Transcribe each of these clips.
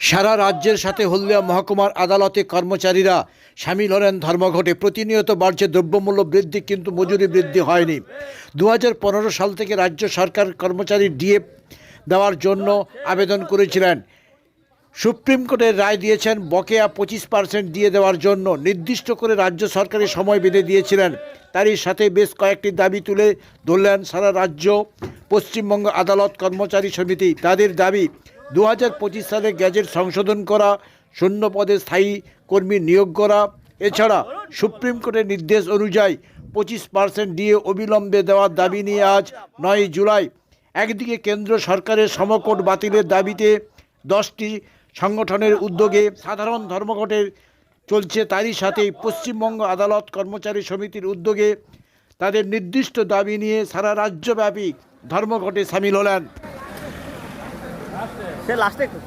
সারা রাজ্যের সাথে হলদিয়া মহকুমার আদালতে কর্মচারীরা সামিল হলেন ধর্মঘটে। প্রতিনিয়ত বাড়ছে দ্রব্যমূল্য বৃদ্ধি, কিন্তু মজুরি বৃদ্ধি হয়নি। দু হাজার পনেরো সাল থেকে রাজ্য সরকার কর্মচারী ডিএ দেওয়ার জন্য আবেদন করেছিলেন। সুপ্রিম কোর্টের রায় দিয়েছেন, বকেয়া পঁচিশ পার্সেন্ট দিয়ে দেওয়ার জন্য। নির্দিষ্ট করে রাজ্য সরকারের সময় বেঁধে দিয়েছিলেন। তারই সাথে বেশ কয়েকটি দাবি তুলে ধরলেন সারা রাজ্য পশ্চিমবঙ্গ আদালত কর্মচারী সমিতি। তাদের দাবি দু হাজার পঁচিশ সালে গ্যাজেট সংশোধন করা শূন্য পদে স্থায়ী কর্মী নিয়োগ করা, এছাড়া সুপ্রিম কোর্টের নির্দেশ অনুযায়ী পঁচিশ পার্সেন্ট দিয়ে অবিলম্বে দেওয়ার দাবি নিয়ে আজ নয় জুলাই। একদিকে কেন্দ্র সরকারের সমকোট বাতিলের দাবিতে দশটি সংগঠনের উদ্যোগে সাধারণ ধর্মঘটের চলছে, তারই সাথে পশ্চিমবঙ্গ আদালত কর্মচারী সমিতির উদ্যোগে তাদের নির্দিষ্ট দাবি নিয়ে সারা রাজ্যব্যাপী ধর্মঘটে সামিল হলেন। সে লাস্টে একটু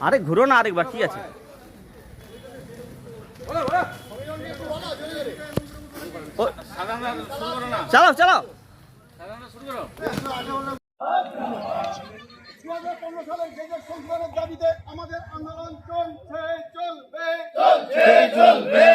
আরে ঘুরো না আরেকবার ঠিক আছে। চালাও চালাও। আমাদের আন্দোলন চলছে চলবে। চলছে চলবে।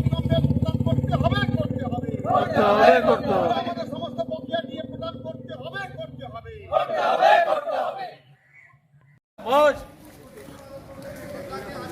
অবিলম্বে প্রদান করতে হবে, করতে হবে। আমাদের সমস্ত প্রক্রিয়া দিয়ে প্রদান করতে হবে, করতে হবে।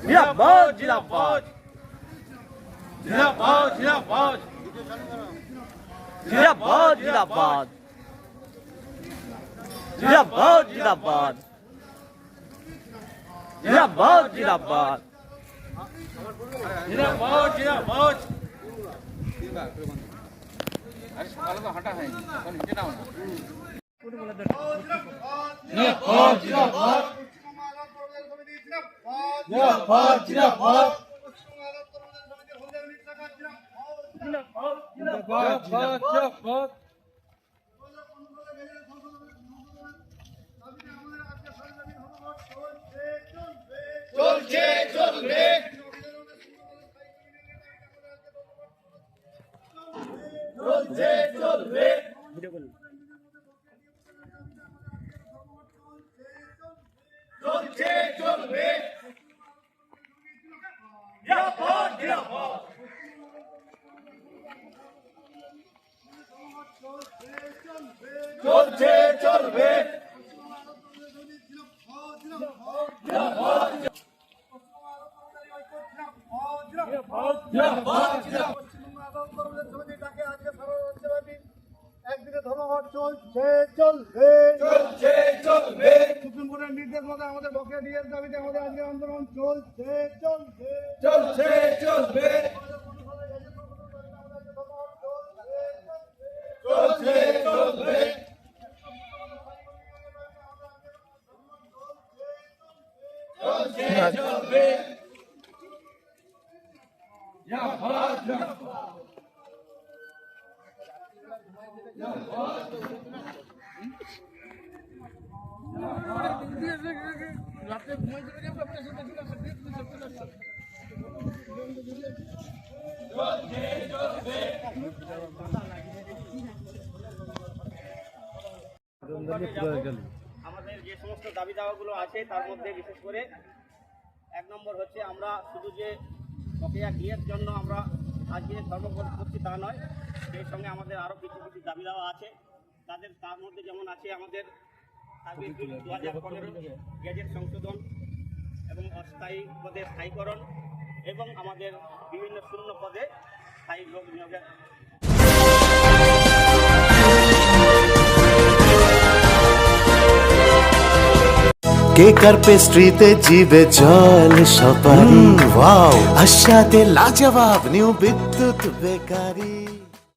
জিরাবাদ জিরাবাদ জিরাবাদ জিরাবাদ জিরাবাদ জিরাবাদ জিরাবাদ জিরাবাদ জিরাবাদ জিরাবাদ জিরাবাদ জিরাবাদ পশ্চিমবঙ্গ আদালত কর্মচারী সমিতি জিন্দাবাদ জিন্দাবাদ। জিন্দাবাদ জিন্দাবাদ চলছে চলবে। চলছে চলবে। চলছে চলবে। চলছে চলবে। একদিকে ধর্মঘট চলছে চলবে চলছে আমাদের আমাদের বকেয়া ডিএর দাবিতে আমাদের আজকে আন্দোলন চলছে চলছে। চলছে, চলবে। চলছে চলবে। চলছে, চলবে। ইয়া ভারত ইয়া ভারত আমাদের যে সমস্ত দাবি দাওয়াগুলো আছে, তার মধ্যে বিশেষ করে এক নম্বর হচ্ছে আমরা শুধু যে বকেয়া ডিএর জন্য আমরা আজকে সর্বপ্রথম করছি তা নয়, সেই সঙ্গে আমাদের আরও কিছু কিছু দাবি দাওয়া আছে। তাদের তার মধ্যে যেমন আছে আমাদের আগে দু হাজার পনেরো গ্যাজেট সংশোধন এবং অস্থায়ী পদে স্থায়ীকরণ এবং আমাদের বিভিন্ন শূন্য পদে স্থায়ী লোক নিয়োগের কেকার পেস্ট্রিতে জিবে জল সপারি ওয়াও আশাতে লাজবাব new Bidyut bakery.